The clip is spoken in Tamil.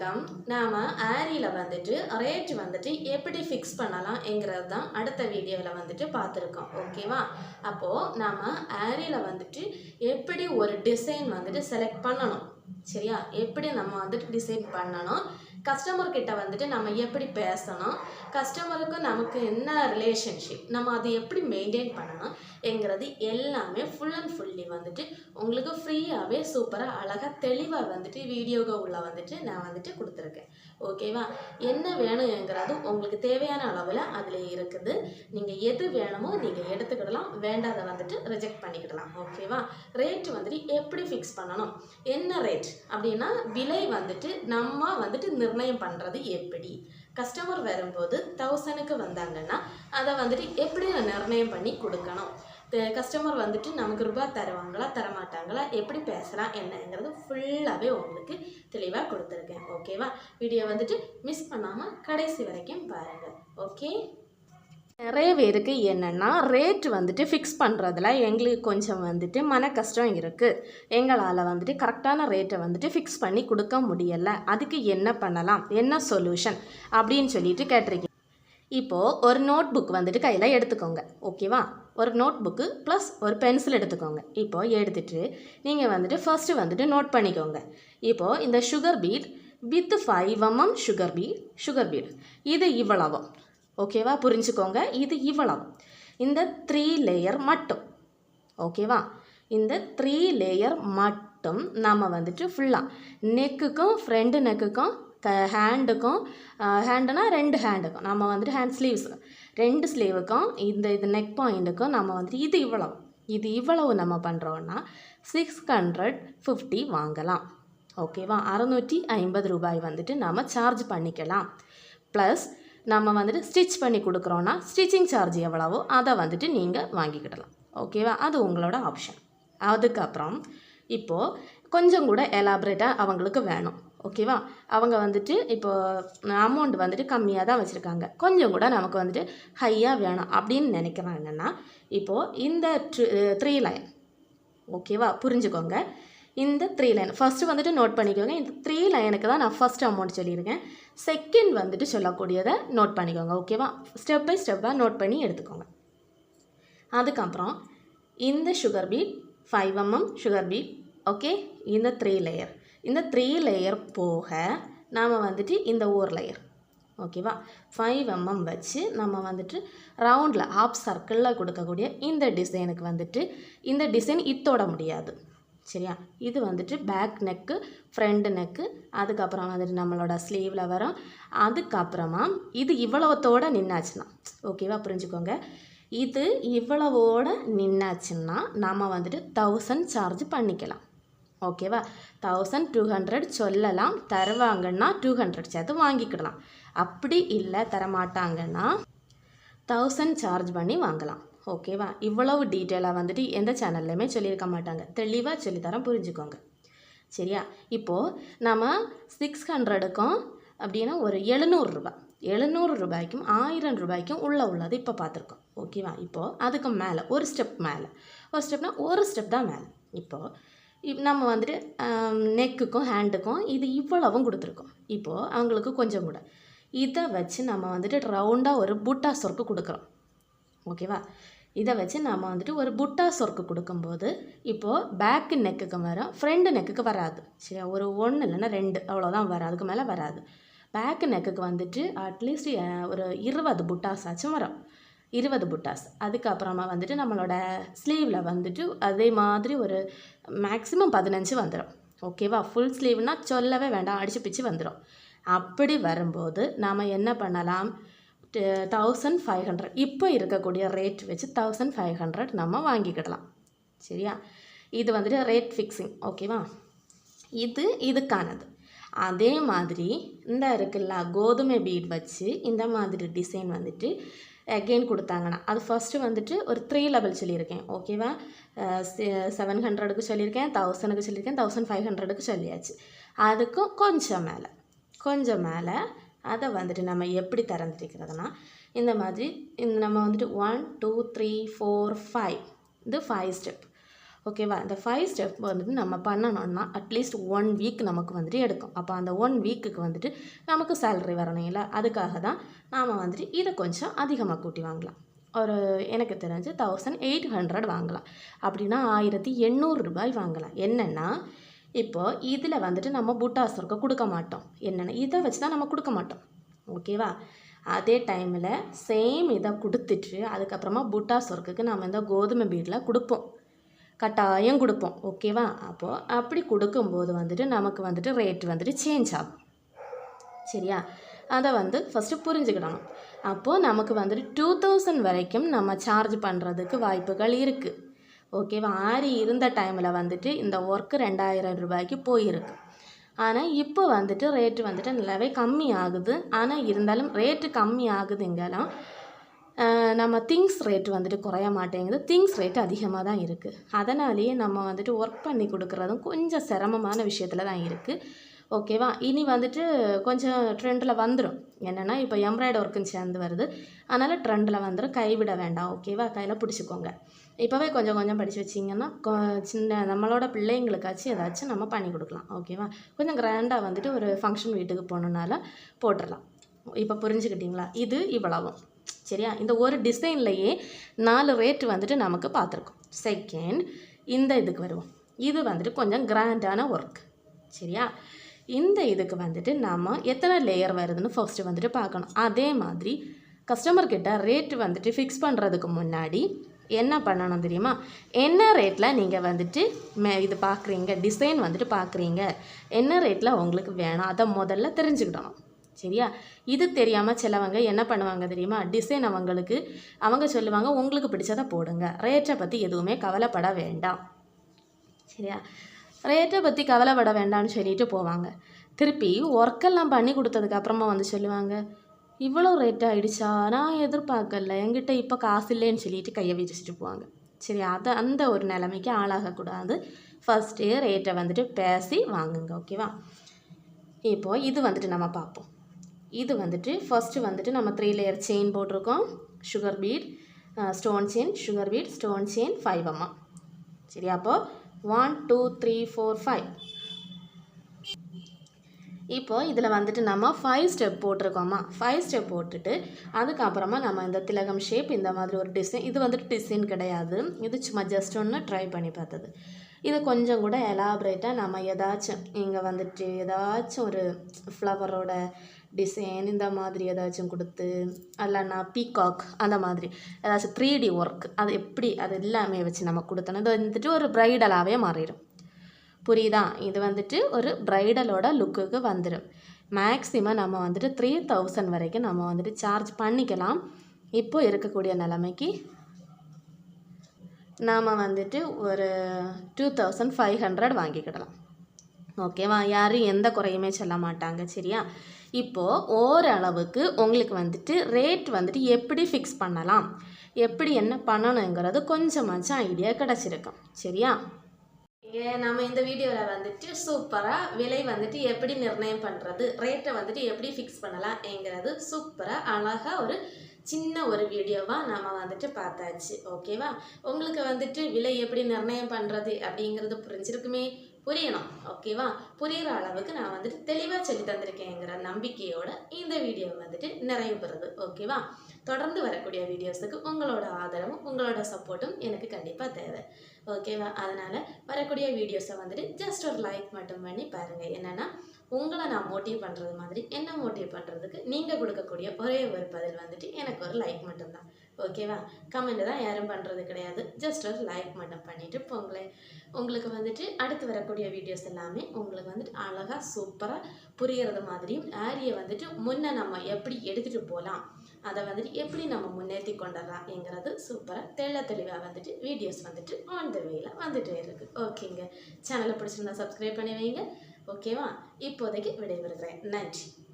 வணக்கம். நாம் ஆரியில் வந்துட்டு ரேட் வந்துட்டு எப்படி ஃபிக்ஸ் பண்ணலாம்ங்கிறது தான் அடுத்த வீடியோவில் வந்துட்டு பார்த்துருக்கோம். ஓகேவா அப்போது நாம் ஆரியில் வந்துட்டு எப்படி ஒரு டிசைன் வந்துட்டு செலக்ட் பண்ணணும். சரியா? எப்படி நம்ம வந்துட்டு டிசைன் பண்ணணும்? கஸ்டமர் கிட்ட வந்துட்டு நம்ம எப்படி பேசணும்? கஸ்டமருக்கும் நமக்கு என்ன ரிலேஷன்ஷிப் நம்ம அதை எப்படி மெயின்டைன் பண்ணணும்? என்கிறது எல்லாமே ஃபுல் அண்ட் ஃபுல்லி வந்துட்டு உங்களுக்கு ஃப்ரீயாகவே சூப்பராக அழகாக தெளிவாக வந்துட்டு வீடியோக உள்ள வந்துட்டு நான் வந்துட்டு கொடுத்துருக்கேன். ஓகேவா என்ன வேணுங்கிறது உங்களுக்கு தேவையான அளவில் அதில் இருக்குது. நீங்கள் எது வேணுமோ நீங்கள் எடுத்துக்கிடலாம். வேண்டாத வந்துட்டு ரிஜெக்ட் பண்ணிக்கிடலாம். ஓகேவா ரேட் வந்துட்டு எப்படி ஃபிக்ஸ் பண்ணணும்? என்ன ரேட் அப்படின்னா விலை வந்துட்டு நம்ம வந்துட்டு நிர்ணயம் பண்ணுறது எப்படி? கஸ்டமர் வரும்போது தௌசண்ட்க்கு வந்தாங்கன்னா அதை வந்துட்டு எப்படி நிர்ணயம் பண்ணி கொடுக்கணும்? கஸ்டமர் வந்துட்டு நமக்கு ரூபாய் தருவாங்களா தரமாட்டாங்களா எப்படி பேசலாம் என்னங்கிறது ஃபுல்லாகவே உங்களுக்கு தெளிவாக கொடுத்துருக்கேன். ஓகேவா வீடியோ வந்துட்டு மிஸ் பண்ணாமல் கடைசி வரைக்கும் பாருங்கள் ஓகே நிறைய பேருக்கு என்னென்னா ரேட் வந்துட்டு ஃபிக்ஸ் பண்ணுறதுல எங்களுக்கு கொஞ்சம் வந்துட்டு மன கஷ்டம் இருக்குது எங்களால் வந்துட்டு கரெக்டான ரேட்டை வந்துட்டு ஃபிக்ஸ் பண்ணி கொடுக்க முடியலை. அதுக்கு என்ன பண்ணலாம்? என்ன சொல்யூஷன் அப்படின்னு சொல்லிட்டு கேட்டிருக்கீங்க. இப்போது ஒரு நோட் புக் வந்துட்டு கையில் எடுத்துக்கோங்க. ஓகேவா ஒரு நோட் புக்கு ப்ளஸ் ஒரு பென்சில் எடுத்துக்கோங்க. இப்போது எடுத்துகிட்டு நீங்கள் வந்துட்டு ஃபர்ஸ்ட்டு வந்துட்டு நோட் பண்ணிக்கோங்க. இப்போது இந்த sugar beet with five mm sugar beet sugar beet இது இவ்வளவும். ஓகேவா புரிஞ்சுக்கோங்க. இது இவ்வளவு. இந்த த்ரீ லேயர் மட்டும். ஓகேவா இந்த த்ரீ லேயர் மட்டும் நம்ம வந்துட்டு ஃபுல்லாக நெக்குக்கும் ஃப்ரண்ட் நெக்குக்கும் க ஹேண்டுக்கும் ஹேண்டுனா ரெண்டு ஹேண்டுக்கும் நம்ம வந்துட்டு ஹேண்ட் ஸ்லீவ்ஸ் ரெண்டு ஸ்லீவுக்கும் இந்த இது நெக் பாயிண்ட்டுக்கும் நம்ம வந்துட்டு இது இவ்வளவு. இது இவ்வளவு நம்ம பண்ணுறோன்னா சிக்ஸ் ஹண்ட்ரட் ஃபிஃப்டி வாங்கலாம். ஓகேவா அறநூற்றி ஐம்பது ரூபாய் வந்துட்டு நம்ம சார்ஜ் பண்ணிக்கலாம். ப்ளஸ் நம்ம வந்துட்டு ஸ்டிச் பண்ணி கொடுக்குறோன்னா ஸ்டிச்சிங் சார்ஜ் எவ்வளவோ அதை வந்துட்டு நீங்கள் வாங்கிக்கிடலாம். ஓகேவா அது உங்களோட ஆப்ஷன் அதுக்கப்புறம் இப்போது கொஞ்சம் கூட எலாபரேட்டாக அவங்களுக்கு வேணும். ஓகேவா அவங்க வந்துட்டு இப்போது அமௌண்ட் வந்துட்டு கம்மியாக தான் வச்சுருக்காங்க. கொஞ்சம் கூட நமக்கு வந்துட்டு ஹையாக வேணும். அப்படின்னு நினைக்கிறாங்கன்னா இப்போது இந்த த்ரீ லைன் ஓகேவா புரிஞ்சுக்கோங்க. இந்த த்ரீ லைன் ஃபஸ்ட்டு வந்துட்டு நோட் பண்ணிக்கோங்க. இந்த த்ரீ லைனுக்கு தான் நான் ஃபஸ்ட் அமௌண்ட் சொல்லியிருக்கேன். செகண்ட் வந்துட்டு சொல்லக்கூடியதை நோட் பண்ணிக்கோங்க. ஓகேவா ஸ்டெப் பை ஸ்டெப்பாக நோட் பண்ணி எடுத்துக்கோங்க. அதுக்கப்புறம் இந்த sugar beet five mm sugar beet okay இந்த த்ரீ லேயர் இந்த த்ரீ லேயர் போக நாம் வந்துட்டு இந்த ஓர் லேயர் ஓகேவா ஃபைவ் எம்எம் வச்சு நம்ம வந்துட்டு ரவுண்டில் ஆப் சர்க்கிளில் கொடுக்கக்கூடிய இந்த டிசைனுக்கு வந்துட்டு இந்த டிசைன் இத்தோட முடியாது. சரியா? இது வந்துட்டு பேக் நெக்கு ஃப்ரண்ட் நெக்கு அதுக்கப்புறம் வந்துட்டு நம்மளோட ஸ்லீவில் வரும். அதுக்கப்புறமா இது இவ்வளவத்தோடு நின்னாச்சுன்னா ஓகேவா புரிஞ்சுக்கோங்க. இது இவ்வளவோட நின்னாச்சுன்னா நம்ம வந்துட்டு தௌசண்ட் சார்ஜ் பண்ணிக்கலாம். ஓகேவா தௌசண்ட் டூ ஹண்ட்ரட் சொல்லலாம். தருவாங்கன்னா டூ ஹண்ட்ரட் சேர்த்து வாங்கிக்கிடலாம் அப்படி இல்லை தரமாட்டாங்கன்னா தௌசண்ட் சார்ஜ் பண்ணி வாங்கலாம். ஓகேவா இவ்வளவு டீட்டெயிலாக வந்துட்டு எந்த சேனல்லையுமே சொல்லியிருக்க மாட்டாங்க. தெளிவாக சொல்லித்தரம் புரிஞ்சுக்கோங்க. சரியா? இப்போது நம்ம சிக்ஸ் ஹண்ட்ரடுக்கும் அப்படின்னா ஒரு எழுநூறுரூபா எழுநூறு ரூபாய்க்கும் ஆயிரம் ரூபாய்க்கும் உள்ளே உள்ளது இப்போ பார்த்துருக்கோம். ஓகேவா இப்போது அதுக்கு மேலே ஒரு ஸ்டெப் மேலே. ஒரு ஸ்டெப்னா ஒரு ஸ்டெப் தான் மேலே. இப்போது இப் நம்ம வந்துட்டு நெக்குக்கும் ஹேண்டுக்கும் இது இவ்வளவும் கொடுத்துருக்கோம். இப்போது அவங்களுக்கு கொஞ்சம் கூட. இதை வச்சு நம்ம வந்துட்டு ரவுண்டாக ஒரு புட்டா சொர்க்கு கொடுக்குறோம். ஓகேவா இதை வச்சு நாம் வந்துட்டு ஒரு புட்டா சொர்க்கு கொடுக்கும்போது இப்போது பேக்கு நெக்குக்கு வரும் ஃப்ரண்ட் நெக்குக்கு வராது. சரி ஒரு ஒன்று இல்லைன்னா ரெண்டு. அவ்வளோதான் வரும். அதுக்கு மேலே வராது. பேக்கு நெக்குக்கு வந்துட்டு அட்லீஸ்ட் ஒரு இருபது புட்டாஸ் ஆச்சும் வரும். இருபது புட்டாஸ். அதுக்கப்புறமா வந்துட்டு நம்மளோட ஸ்லீவில் வந்துட்டு அதே மாதிரி ஒரு மேக்ஸிமம் பதினஞ்சு வந்துடும் ஓகேவா ஃபுல் ஸ்லீவ்னால் சொல்லவே வேண்டாம். அடித்து பிச்சு வந்துடும் அப்படி வரும்போது நாம் என்ன பண்ணலாம்? தௌசண்ட் ஃபைவ் ஹண்ட்ரட் இப்போ இருக்கக்கூடிய ரேட் வச்சு தௌசண்ட் ஃபைவ் ஹண்ட்ரட் நம்ம வாங்கிக்கிடலாம். சரியா? இது வந்துட்டு ரேட் ஃபிக்ஸிங் ஓகேவா இது இதுக்கானது. அதே மாதிரி இந்த இருக்குல்ல கோதுமை பீட் வச்சு இந்த மாதிரி டிசைன் வந்துட்டு அகெயின் கொடுத்தாங்கன்னா அது ஃபஸ்ட்டு வந்துட்டு ஒரு த்ரீ லெவல் சொல்லியிருக்கேன். ஓகேவா செவன் ஹண்ட்ரடுக்கு சொல்லியிருக்கேன் தௌசண்டுக்கு சொல்லியிருக்கேன் தௌசண்ட் ஃபைவ் ஹண்ட்ரடுக்கு சொல்லியாச்சு. அதுக்கும் கொஞ்சம் மேலே கொஞ்சம் மேலே அதை வந்துட்டு நம்ம எப்படி திறந்துருக்கிறதுனா இந்த மாதிரி இந்த நம்ம வந்துட்டு one two three four five இது ஃபைவ் ஸ்டெப் ஓகேவா இந்த ஃபைவ் ஸ்டெப் வந்துட்டு நம்ம பண்ணணும்னா அட்லீஸ்ட் ஒன் வீக் நமக்கு வந்துட்டு எடுக்கும். அப்போ அந்த ஒன் வீக்குக்கு வந்துட்டு நமக்கு சேலரி வரணும் இல்லை? அதுக்காக தான் நாம் வந்துட்டு இதை கொஞ்சம் அதிகமாக கூட்டி வாங்கலாம். ஒரு எனக்கு தெரிஞ்சு தௌசண்ட் எயிட் ஹண்ட்ரட் வாங்கலாம். அப்படின்னா ஆயிரத்தி எண்ணூறு ரூபாய் வாங்கலாம். என்னென்னா இப்போ இதில் வந்துட்டு நம்ம புட்டாசுருக்கு கொடுக்க மாட்டோம். என்னென்ன? இதை வச்சு தான் நம்ம கொடுக்க மாட்டோம். ஓகேவா அதே டைமில் சேம் இதை கொடுத்துட்டு அதுக்கப்புறமா புட்டாஸ் ஒர்க்குக்கு நம்ம இந்த கோதுமை பீடில் கொடுப்போம். கட்டாயம் கொடுப்போம். ஓகேவா அப்போது அப்படி கொடுக்கும்போது வந்துட்டு நமக்கு வந்துட்டு ரேட் வந்துட்டு சேஞ்ச் ஆகும். சரியா? அதை வந்து ஃபஸ்ட்டு புரிஞ்சுக்கிடணும். அப்போது நமக்கு வந்துட்டு டூ தௌசண்ட் வரைக்கும் நம்ம சார்ஜ் பண்ணுறதுக்கு வாய்ப்புகள் இருக்குது ஓகேவா? ஆரி இருந்த டைமில் வந்துட்டு இந்த ஒர்க்கு ரெண்டாயிரம் ரூபாய்க்கு போயிருக்கு. ஆனால் இப்போ வந்துட்டு ரேட்டு வந்துட்டு நல்லாவே கம்மி ஆகுது. ஆனால் இருந்தாலும் ரேட்டு கம்மி ஆகுதுங்கெல்லாம் நம்ம திங்ஸ் ரேட்டு வந்துட்டு குறைய மாட்டேங்குது. திங்ஸ் ரேட் அதிகமாக தான் இருக்குது அதனாலேயே நம்ம வந்துட்டு ஒர்க் பண்ணி கொடுக்குறதும் கொஞ்சம் சிரமமான விஷயத்தில் தான் இருக்குது ஓகேவா? இனி வந்துட்டு கொஞ்சம் ட்ரெண்டில் வந்துடும் என்னென்னா இப்போ எம்ப்ராய்டு ஒர்க்குன்னு சேர்ந்து வருது. அதனால் ட்ரெண்டில் வந்துடும் கைவிட வேண்டாம். ஓகேவா? கையில் பிடிச்சிக்கோங்க. இப்போவே கொஞ்சம் கொஞ்சம் படித்து வச்சிங்கன்னா சின்ன நம்மளோட பிள்ளைங்களுக்காச்சும் ஏதாச்சும் நம்ம பண்ணி கொடுக்கலாம். ஓகேவா கொஞ்சம் கிராண்டாக வந்துட்டு ஒரு ஃபங்க்ஷன் வீட்டுக்கு போகணுன்னால போட்டுடலாம். இப்போ புரிஞ்சுக்கிட்டிங்களா? இது இவ்வளவும். சரியா? இந்த ஒரு டிசைன்லையே நாலு ரேட் வந்துட்டு நமக்கு பார்த்துருக்கோம். செகண்ட் இந்த இதுக்கு வருவோம். இது வந்துட்டு கொஞ்சம் கிராண்டான ஒர்க் சரியா? இந்த இதுக்கு வந்துட்டு நாம் எத்தனை லேயர் வருதுன்னு ஃபர்ஸ்ட்டு வந்துட்டு பார்க்கணும். அதே மாதிரி கஸ்டமர்கிட்ட ரேட்டு ரேட் வந்துட்டு ஃபிக்ஸ் பண்ணுறதுக்கு முன்னாடி என்ன பண்ணணும் தெரியுமா? என்ன ரேட்டில் நீங்கள் வந்துட்டு மே இது பார்க்குறீங்க டிசைன் வந்துட்டு பார்க்குறீங்க என்ன ரேட்டில் உங்களுக்கு வேணும் அதை முதல்ல தெரிஞ்சுக்கிடணும். சரியா? இது தெரியாமல் சிலவங்க என்ன பண்ணுவாங்க தெரியுமா? டிசைன் அவங்களுக்கு அவங்க சொல்லுவாங்க உங்களுக்கு பிடிச்சதை போடுங்க. ரேட்டை பற்றி எதுவுமே கவலைப்பட வேண்டாம். சரியா? ரேட்டை பற்றி கவலைப்பட வேண்டாம்னு சொல்லிட்டு போவாங்க. திருப்பி ஒர்க்கெல்லாம் பண்ணி கொடுத்ததுக்கு அப்புறமா வந்து சொல்லுவாங்க இவ்வளோ ரேட் ஆகிடுச்சா நான் எதிர்பார்க்கல. என்கிட்ட இப்போ காசு இல்லைன்னு சொல்லிட்டு கையை விரிச்சிட்டு போவாங்க. சரி அதை அந்த ஒரு நிலைமைக்கு ஆளாகக்கூடாது. ஃபஸ்ட்டு ரேட்டை வந்துட்டு பேசி வாங்குங்க ஓகேவா இப்போது இது வந்துட்டு நம்ம பார்ப்போம். இது வந்துட்டு ஃபஸ்ட்டு வந்துட்டு நம்ம த்ரீ லேயர் செயின் போட்டிருக்கோம். Sugar beet stone chain sugar beet stone chain five அம்மா. சரி அப்போது one two three four five இப்போ இதில் வந்துட்டு நம்ம ஃபைவ் ஸ்டெப் போட்டிருக்கோமா? ஃபைவ் ஸ்டெப் போட்டுட்டு அதுக்கப்புறமா நம்ம இந்த திலகம் ஷேப் இந்த மாதிரி ஒரு டிசைன் இது வந்துட்டு டிசைன் கிடையாது. இது சும்மா ஜஸ்ட் ஒன்று ட்ரை பண்ணி பார்த்தது. இது கொஞ்சம் கூட எலாபரேட்டாக நம்ம ஏதாச்சும் இங்கே வந்துட்டு ஏதாச்சும் ஒரு ஃப்ளவரோட டிசைன் இந்த மாதிரி ஏதாச்சும் கொடுத்து இல்லைன்னா பீகாக் அந்த மாதிரி ஏதாச்சும் த்ரீ டி ஒர்க் அது எப்படி அது எல்லாமே வச்சு நம்ம கொடுத்தோன்னா இது வந்துட்டு ஒரு ப்ரைடலாகவே மாறிடும். புரியுதா? இது வந்துட்டு ஒரு ப்ரைடலோட லுக்குக்கு வந்துடும் மேக்ஸிமம் நம்ம வந்துட்டு த்ரீ தௌசண்ட் வரைக்கும் நம்ம வந்துட்டு சார்ஜ் பண்ணிக்கலாம். இப்போ இருக்கக்கூடிய நிலைமைக்கு நாம் வந்துட்டு ஒரு டூ தௌசண்ட் ஃபைவ் ஹண்ட்ரட் வாங்கிக்கிடலாம். ஓகேவா யாரும் எந்த குறையுமே சொல்ல மாட்டாங்க சரியா? இப்போது ஓரளவுக்கு உங்களுக்கு வந்துட்டு ரேட் வந்துட்டு எப்படி ஃபிக்ஸ் பண்ணலாம்? எப்படி என்ன பண்ணணுங்கிறது கொஞ்சமாச்சும் ஐடியா கிடச்சிருக்கும் சரியா? நம்ம இந்த வீடியோவில் வந்துட்டு சூப்பராக விலை வந்துட்டு எப்படி நிர்ணயம் பண்ணுறது ரேட்டை வந்துட்டு எப்படி ஃபிக்ஸ் பண்ணலாம்ங்கிறது சூப்பராக அழகாக ஒரு சின்ன ஒரு வீடியோவாக நம்ம வந்துட்டு பார்த்தாச்சு. ஓகேவா உங்களுக்கு வந்துட்டு விலை எப்படி நிர்ணயம் பண்ணுறது அப்படிங்கிறது புரிஞ்சிருக்குமே? புரியணும். ஓகேவா புரிகிற அளவுக்கு நான் வந்துட்டு தெளிவாக சொல்லி தந்திருக்கேங்கிற நம்பிக்கையோட இந்த வீடியோ வந்துட்டு நிறைவு பெறுது. ஓகேவா தொடர்ந்து வரக்கூடிய வீடியோஸுக்கு உங்களோட ஆதரவும் உங்களோட சப்போர்ட்டும் எனக்கு கண்டிப்பாக தேவை. ஓகேவா அதனால் வரக்கூடிய வீடியோஸை வந்துட்டு ஜஸ்ட் ஒரு லைக் மட்டும் பண்ணி பாருங்கள் என்னென்னா உங்களை நான் மோட்டிவ் பண்ணுறது மாதிரி என்ன மோட்டிவ் பண்ணுறதுக்கு நீங்கள் கொடுக்கக்கூடிய ஒரே ஒரு பதில் வந்துட்டு எனக்கு ஒரு லைக் மட்டும்தான். ஓகேவா கமெண்ட் தான் யாரும் பண்ணுறது கிடையாது. ஜஸ்ட் ஒரு லைக் மட்டும் பண்ணிவிட்டு போங்களேன் உங்களுக்கு வந்துட்டு அடுத்து வரக்கூடிய வீடியோஸ் எல்லாமே உங்களுக்கு வந்துட்டு அழகாக சூப்பராக புரிகிறது மாதிரியும் ஆரியை வந்துட்டு முன்னே நம்ம எப்படி எடுத்துகிட்டு போகலாம் அதை வந்துட்டு எப்படி நம்ம முன்னேற்றி கொண்டுடலாம்ங்கிறது சூப்பராக தெள்ள தெளிவாக வந்துட்டு வீடியோஸ் வந்துட்டு ஆன் த வேயில் வந்துட்டே இருக்குது ஓகேங்க சேனலை பிடிச்சிருந்தா சப்ஸ்கிரைப் பண்ணி வைங்க. ஓகேவா இப்போதைக்கு விடைபெறுகிறேன். நன்றி.